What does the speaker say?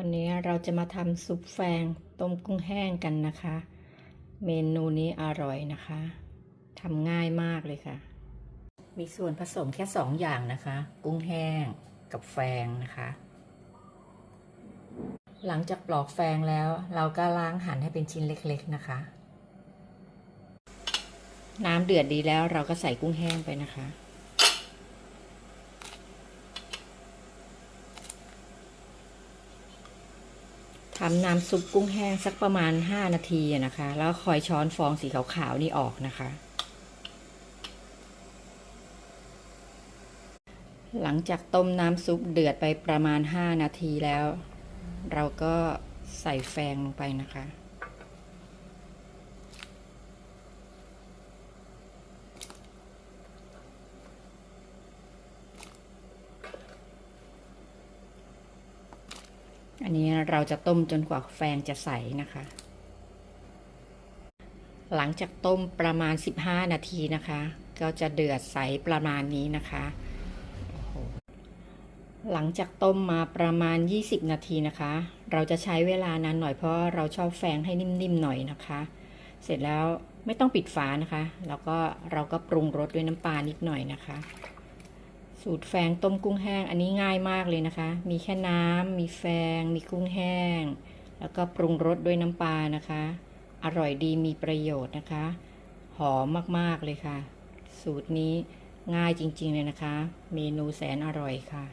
วันนี้เราจะมาทำซุปแฟงต้มกุ้งแห้งกันนะคะ เมนูนี้อร่อยนะคะทำง่ายมากเลยค่ะ มีส่วนผสมแค่สองอย่างนะคะ กุ้งแห้งกับแฟงนะคะ หลังจากปลอกแฟงแล้ว เราก็ล้างหั่นให้เป็นชิ้นเล็กๆนะคะ น้ำเดือดดีแล้วเราก็ใส่กุ้งแห้งไปนะคะ ทำน้ำซุปกุ้งแห้งสักประมาณ 5 นาทีนะคะ แล้วคอยช้อนฟองสีขาวๆนี่ออกนะคะ หลังจากต้มน้ำซุปเดือดไปประมาณ 5 นาทีแล้ว เราก็ใส่แฟงลงไปนะคะ อันนี้เราจะต้มจนกว่าแฟงจะใสนะคะ หลังจากต้มประมาณ 15 นาทีนะคะ ก็จะเดือดใสประมาณนี้นะคะหหลังจากต้มมาประมาณ 20 นาทีนะคะ เราจะใช้เวลานานหน่อยเพราะเราชอบแฟงให้นิ่มๆหน่อยนะคะ เสร็จแล้วไม่ต้องปิดฝานะคะ แล้วก็เราก็ปรุงรสด้วยน้ำปลานิดหน่อยนะคะ สูตรแฟงต้มกุ้งแห้ง อันนี้ง่ายมากเลยนะคะ มีแค่น้ำมีแฟง มีกุ้งแห้ง แล้วก็ปรุงรสด้วยน้ำปลานะคะ อร่อยดีมีประโยชน์นะคะ หอมมากๆเลยค่ะ สูตรนี้ง่ายจริงๆเลยนะคะ เมนูแสนอร่อยค่ะ